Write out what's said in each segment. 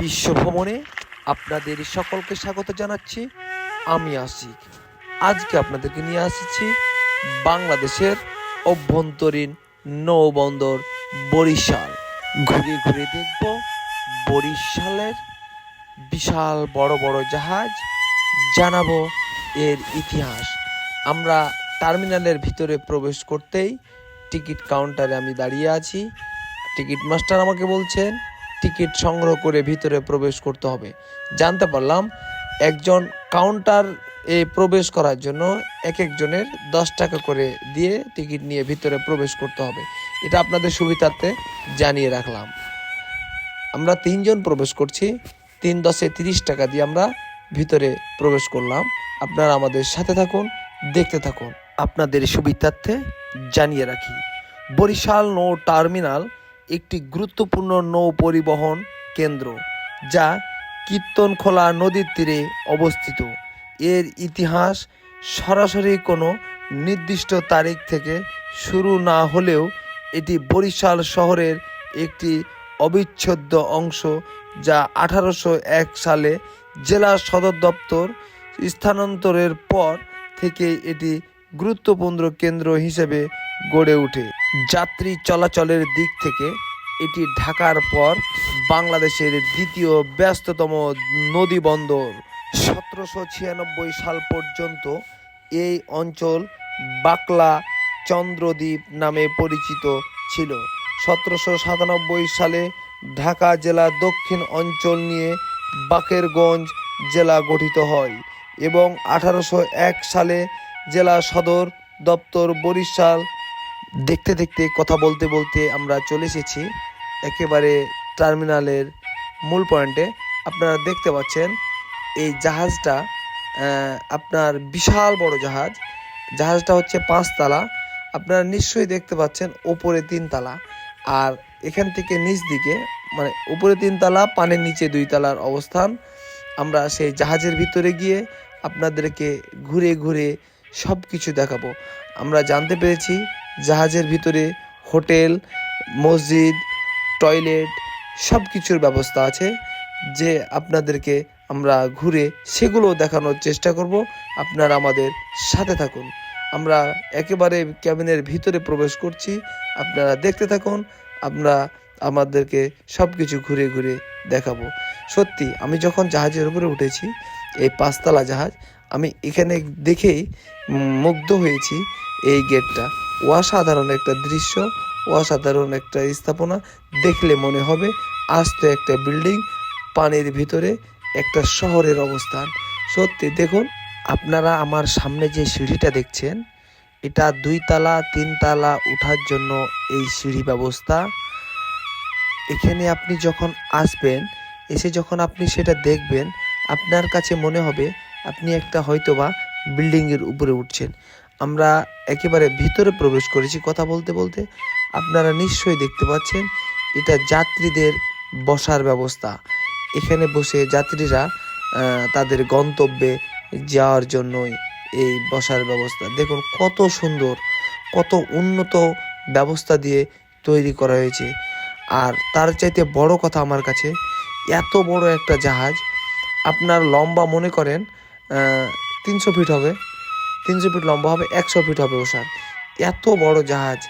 বিশ্ব ভ্রমণে আপনাদের সকলকে স্বাগত জানাচ্ছি। আমি আশিক। আজকে আপনাদেরকে নিয়ে আসছি বাংলাদেশের অভ্যন্তরীণ নৌবন্দর বরিশাল। ঘুরে ঘুরে দেখব বরিশালের বিশাল বড় বড় জাহাজ, জানাব এর ইতিহাস। আমরা টার্মিনালের ভিতরে প্রবেশ করতেই টিকিট কাউন্টারে আমি দাঁড়িয়ে আছি। টিকিট মাস্টার আমাকে বলছেন টিকিট সংগ্রহ করে ভিতরে প্রবেশ করতে হবে। জানতে পারলাম, একজন কাউন্টার এ প্রবেশ করার জন্য এক একজনের দশ টাকা করে দিয়ে টিকিট নিয়ে ভিতরে প্রবেশ করতে হবে। এটা আপনাদের সুবিধার্থে জানিয়ে রাখলাম। আমরা তিনজন প্রবেশ করছি, তিন দশে তিরিশ টাকা দিয়ে আমরা ভিতরে প্রবেশ করলাম। আপনারা আমাদের সাথে থাকুন, দেখতে থাকুন। আপনাদের সুবিধার্থে জানিয়ে রাখি, বরিশাল নৌ টার্মিনাল একটি গুরুত্বপূর্ণ নৌ পরিবহন কেন্দ্র, যা কীর্তনখোলা নদীর তীরে অবস্থিত। এর ইতিহাস সরাসরি কোনো নির্দিষ্ট তারিখ থেকে শুরু না হলেও এটি বরিশাল শহরের একটি অবিচ্ছেদ্য অংশ, যা আঠারোশো এক সালে জেলা সদর দপ্তর স্থানান্তরের পর থেকে এটি গুরুত্বপূর্ণ কেন্দ্র হিসেবে গড়ে ওঠে। যাত্রী চলাচলের দিক থেকে এটি ঢাকার পর বাংলাদেশের দ্বিতীয় ব্যস্ততম নদী বন্দর। সতেরোশো ছিয়ানব্বই সাল পর্যন্ত এই অঞ্চল বাকলা চন্দ্রদ্বীপ নামে পরিচিত ছিল। সতেরোশো সাতানব্বই সালে ঢাকা জেলা দক্ষিণ অঞ্চল নিয়ে বাকেরগঞ্জ জেলা গঠিত হয় এবং আঠারোশো এক সালে জেলা সদর দপ্তর বরিশাল দেখতে দেখতে, কথা বলতে বলতে আমরা চলে এসেছি একেবারে টার্মিনালের মূল পয়েন্টে। আপনারা দেখতে পাচ্ছেন, এই জাহাজটা আপনার বিশাল বড় জাহাজ। জাহাজটা হচ্ছে পাঁচতলা। আপনারা নিশ্চয়ই দেখতে পাচ্ছেন, ওপরে তিনতলা। আর এখান থেকে নিচ দিকে মানে উপরে তিনতলা, পানের নিচে দুই তলার অবস্থান। আমরা সেই জাহাজের ভিতরে গিয়ে আপনাদেরকে ঘুরে ঘুরে সব কিছু দেখাবো। আমরা জানতে পেরেছি জাহাজের ভিতরে হোটেল, মসজিদ, টয়লেট সব কিছুর ব্যবস্থা আছে। যে আপনাদেরকে আমরা ঘুরে সেগুলো দেখানোর চেষ্টা করব। আপনারা আমাদের সাথে থাকুন। আমরা একেবারে ক্যাবিনের ভিতরে প্রবেশ করছি। আপনারা দেখতে থাকুন। আমরা আমাদেরকে সব কিছু ঘুরে ঘুরে দেখাবো। সত্যি, আমি যখন জাহাজের উপরে উঠেছি, এই পাঁচতলা জাহাজ, আমি এখানে দেখেই মুগ্ধ হয়েছি এই গেটটা। অসাধারণ একটা দৃশ্য, অসাধারণ একটা স্থাপনা। দেখলে মনে হবে আস্ত একটা বিল্ডিং, পানির ভিতরে একটা শহরের অবস্থান। সত্যি দেখুন, আপনারা আমার সামনে যে সিঁড়িটা দেখছেন, এটা দুই তালা তিন তালা ওঠার জন্য এই সিঁড়ি ব্যবস্থা। এখানে আপনি যখন আসবেন, এসে যখন আপনি সেটা দেখবেন, আপনার কাছে মনে হবে আপনি একটা হয়তোবা বিল্ডিংয়ের উপরে উঠছেন। আমরা একেবারে ভিতরে প্রবেশ করেছি কথা বলতে বলতে। আপনারা নিশ্চয়ই দেখতে পাচ্ছেন, এটা যাত্রীদের বসার ব্যবস্থা। এখানে বসে যাত্রীরা তাদের গন্তব্যে যাওয়ার জন্যই এই বসার ব্যবস্থা। দেখুন কত সুন্দর, কত উন্নত ব্যবস্থা দিয়ে তৈরি করা হয়েছে। আর তার চাইতে বড় কথা আমার কাছে, এত বড় একটা জাহাজ, আপনার লম্বা মনে করেন তিনশো ফিট হবে। তিনশো ফিট লম্বা হবে, একশো ফিট হবে ওষার। এত বড় জাহাজ,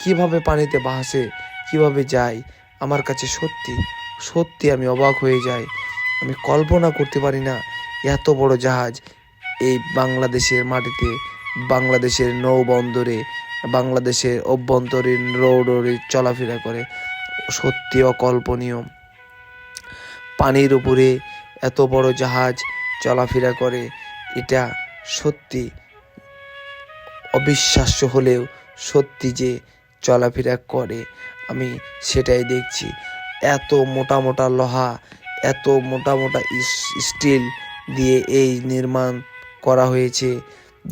কীভাবে পানিতে ভাসে, কীভাবে যায়, আমার কাছে সত্যি সত্যি আমি অবাক হয়ে যাই। আমি কল্পনা করতে পারি না, এত বড় জাহাজ এই বাংলাদেশের মাটিতে, বাংলাদেশের নৌবন্দরে, বাংলাদেশের অভ্যন্তরীণ রোডে চলাফেরা করে। সত্যি অকল্পনীয়। পানির উপরে এত বড় জাহাজ চলাফেরা করে, এটা সত্যি অবিশ্বাস্য হলেও সত্যি যে চলাফেরা করে, আমি সেটাই দেখছি। এত মোটা মোটা লোহা, এত মোটা মোটা স্টিল দিয়ে এই নির্মাণ করা হয়েছে,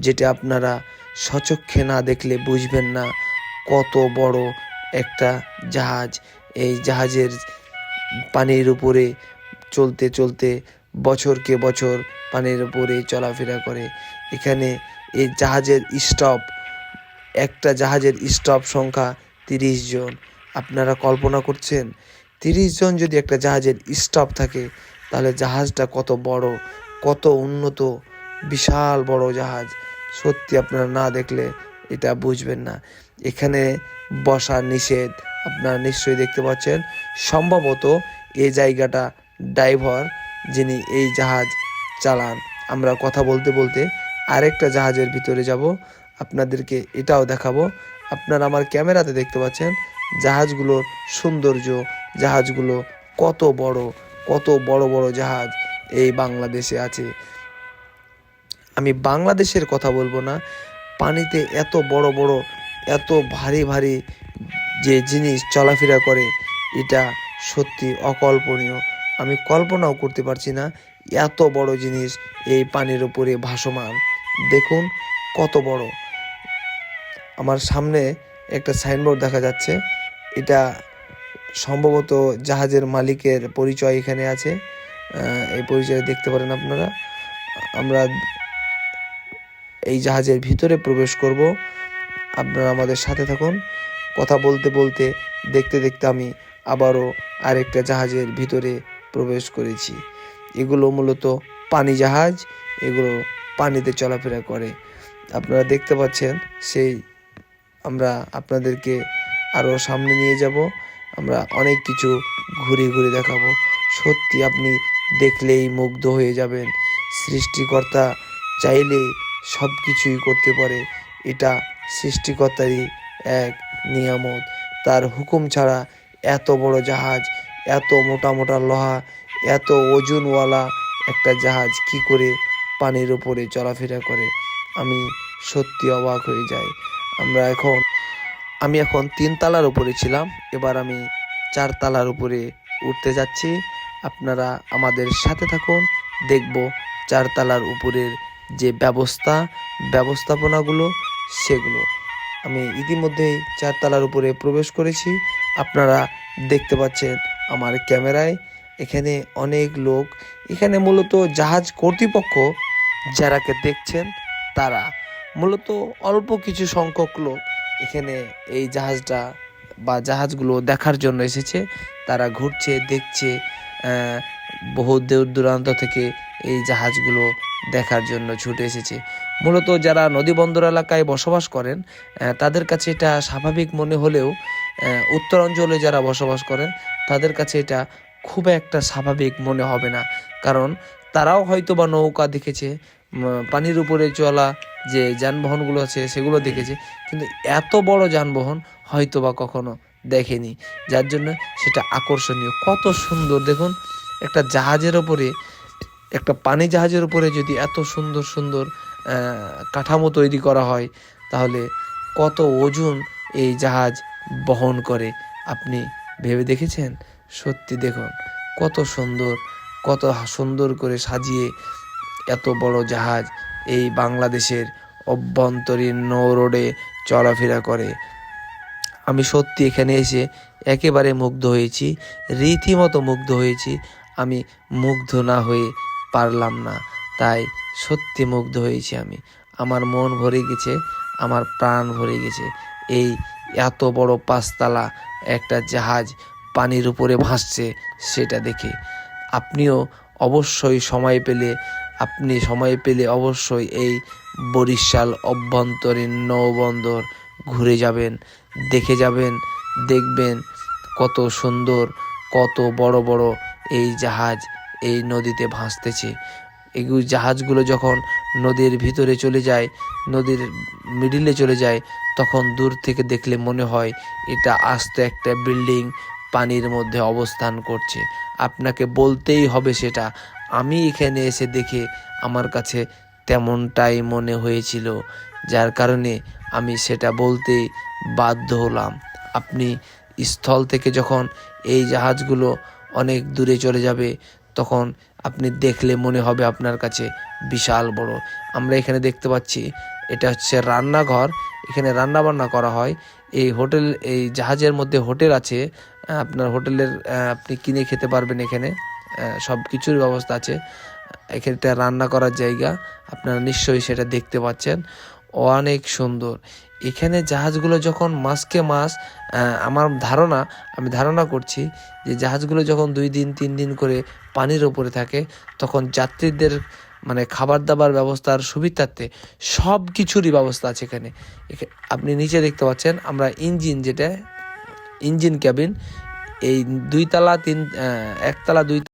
যেটা আপনারা সচক্ষে না দেখলে বুঝবেন না কত বড় একটা জাহাজ। এই জাহাজের পানির উপরে চলতে চলতে বছরকে বছর পানির উপরে চলাফেরা করে। এখানে এই জাহাজের স্টপ একটা জাহাজের স্টপ সংখ্যা তিরিশ জন। আপনারা কল্পনা করছেন, তিরিশ জন যদি একটা জাহাজের স্টপ থাকে, তাহলে জাহাজটা কত বড়, কত উন্নত, বিশাল বড় জাহাজ। সত্যি আপনারা না দেখলে এটা বুঝবেন না। এখানে বসা নিষেধ, আপনারা নিশ্চয়ই দেখতে পাচ্ছেন। সম্ভবত এই জায়গাটা ড্রাইভার যিনি এই জাহাজ চালান। আমরা কথা বলতে বলতে আরেকটা জাহাজের ভিতরে যাব। আপনাদেরকে এটাও দেখাবো। আপনারা আমার ক্যামেরাতে দেখতে পাচ্ছেন জাহাজগুলোর সৌন্দর্য, জাহাজগুলো কত বড় কত বড় বড় জাহাজ এই বাংলাদেশে আছে। আমি বাংলাদেশের কথা বলব না, পানিতে এত বড় বড়, এত ভারী ভারী যে জিনিস চলাফেরা করে, এটা সত্যি অকল্পনীয়। আমি কল্পনাও করতে পারছি না এত বড় জিনিস এই পানির উপরে ভাসমান। দেখুন কত বড়। আমার সামনে একটা সাইনবোর্ড দেখা যাচ্ছে। এটা সম্ভবত জাহাজের মালিকের পরিচয় এখানে আছে। এই পরিচয় দেখতে পারেন আপনারা। আমরা এই জাহাজের ভিতরে প্রবেশ করব। আপনারা আমাদের সাথে থাকুন। কথা বলতে বলতে, দেখতে দেখতে আমি আবারও আরেকটা জাহাজের ভিতরে প্রবেশ করেছি। এগুলো মূলত পানি জাহাজ, এগুলো পানিতে চলাফেরা করে। আপনারা দেখতে পাচ্ছেন, সেই আমরা আপনাদেরকে আরও সামনে নিয়ে যাব। আমরা অনেক কিছু ঘুরে ঘুরে দেখাবো। সত্যি আপনি দেখলেই মুগ্ধ হয়ে যাবেন। সৃষ্টিকর্তা চাইলে সব কিছুই করতে পারে। এটা সৃষ্টিকর্তারই এক নিয়ামত। তার হুকুম ছাড়া এত বড় জাহাজ এত মোটা মোটা লোহা, এত ওজনওয়ালা একটা জাহাজ কি করে পানির উপরে চলাফেরা করে? আমি সত্যি অবাক হয়ে যাই। আমরা এখন, আমি এখন তিন তালার উপরে ছিলাম। এবার আমি চার তালার উপরে উঠতে যাচ্ছি। আপনারা আমাদের সাথে থাকুন। দেখব চার তালার উপরের যে ব্যবস্থা, ব্যবস্থাপনাগুলো, সেগুলো। আমি ইতিমধ্যেই চার তালার উপরে প্রবেশ করেছি। আপনারা দেখতে পাচ্ছেন আমার ক্যামেরায় এখানে অনেক লোক। এখানে মূলত জাহাজ কর্তৃপক্ষ যারাকে দেখছেন তারা। মূলত অল্প কিছু সংখ্যক লোক এখানে এই জাহাজটা বা জাহাজগুলো দেখার জন্য এসেছে। তারা ঘুরছে, দেখছে বহু দূর দূরান্ত থেকে এই জাহাজগুলো দেখার জন্য ছুটে এসেছে। মূলত যারা নদী বন্দর এলাকায় বসবাস করেন তাদের কাছে এটা স্বাভাবিক মনে হলেও উত্তরাঞ্চলে যারা বসবাস করেন তাদের কাছে এটা খুব একটা স্বাভাবিক মনে হবে না। কারণ তারাও হয়তো বা নৌকা দেখেছে পানির উপরে চলা যে যানবাহনগুলো আছে সেগুলো দেখেছে, কিন্তু এত বড় যানবাহন হয়তো বা কখনো দেখেনি। যার জন্য সেটা আকর্ষণীয়। কত সুন্দর, দেখুন, একটা জাহাজের ওপরে একটা পানি জাহাজের উপরে যদি এত সুন্দর সুন্দর কাঠামো তৈরি করা হয়, তাহলে কত ওজন এই জাহাজ বহন করে। আপনি ভেবে দেখেছেন? সত্যি দেখুন, কত সুন্দর কত সুন্দর করে সাজিয়ে এত বড় জাহাজ এই বাংলাদেশের অভ্যন্তরীণ নৌ রোডে চলাফেরা করে। আমি সত্যি এখানে এসে একেবারে মুগ্ধ হয়েছি, রীতিমতো মুগ্ধ হয়েছি। আমি মুগ্ধ না হয়ে পারলাম না, তাই সত্যি মুগ্ধ হয়েছি আমি। আমার মন ভরে গেছে, আমার প্রাণ ভরে গেছে। এই এত বড় পাঁচতলা একটা জাহাজ পানির উপরে ভাসছে সেটা দেখে। আপনিও অবশ্যই সময় পেলে, আপনি সময় পেলে অবশ্যই এই বরিশাল অভ্যন্তরীণ নৌবন্দর ঘুরে যাবেন, দেখে যাবেন, দেখবেন কত সুন্দর, কত বড় বড় এই জাহাজ এই নদীতে ভাসতেছে। এগুলো জাহাজগুলো যখন নদীর ভিতরে চলে যায়, নদীর মিডিলে চলে যায়, তখন দূর থেকে দেখলে মনে হয় এটা আস্ত একটা বিল্ডিং পানির মধ্যে অবস্থান করছে। আপনাকে বলতেই হবে সেটা। আমি এখানে এসে দেখে আমার কাছে তেমনটাই মনে হয়েছিল, যার কারণে আমি সেটা বলতে বাধ্য হলাম। আপনি স্থল থেকে যখন এই জাহাজগুলো অনেক দূরে চলে যাবে, তখন আপনি দেখলে মনে হবে আপনার কাছে বিশাল বড়। আমরা এখানে দেখতে পাচ্ছি, এটা হচ্ছে রান্নাঘর। এখানে রান্না বান্না করা হয়। এই হোটেল, এই জাহাজের মধ্যে হোটেল আছে। আপনার হোটেলের আপনি কিনে খেতে পারবেন এখানে। সব কিছুর ব্যবস্থা আছে। এখানে রান্না করার জায়গা। আপনারা নিশ্চয়ই সেটা দেখতে পাচ্ছেন। অনেক সুন্দর। এখানে জাহাজগুলো যখন মাসকে মাস আমার ধারণা, আমি ধারণা করছি যে জাহাজগুলো যখন দুই দিন, তিন দিন করে পানির ওপরে থাকে, তখন যাত্রীদের মানে খাবার দাবার ব্যবস্থার সুবিধার্থে সব কিছুরই ব্যবস্থা আছে এখানে। এখা- আপনি নিচে দেখতে পাচ্ছেন, আমরা ইঞ্জিন যেটা, ইঞ্জিন ক্যাবিন, এই দুই তালা, তিন একতলা দুই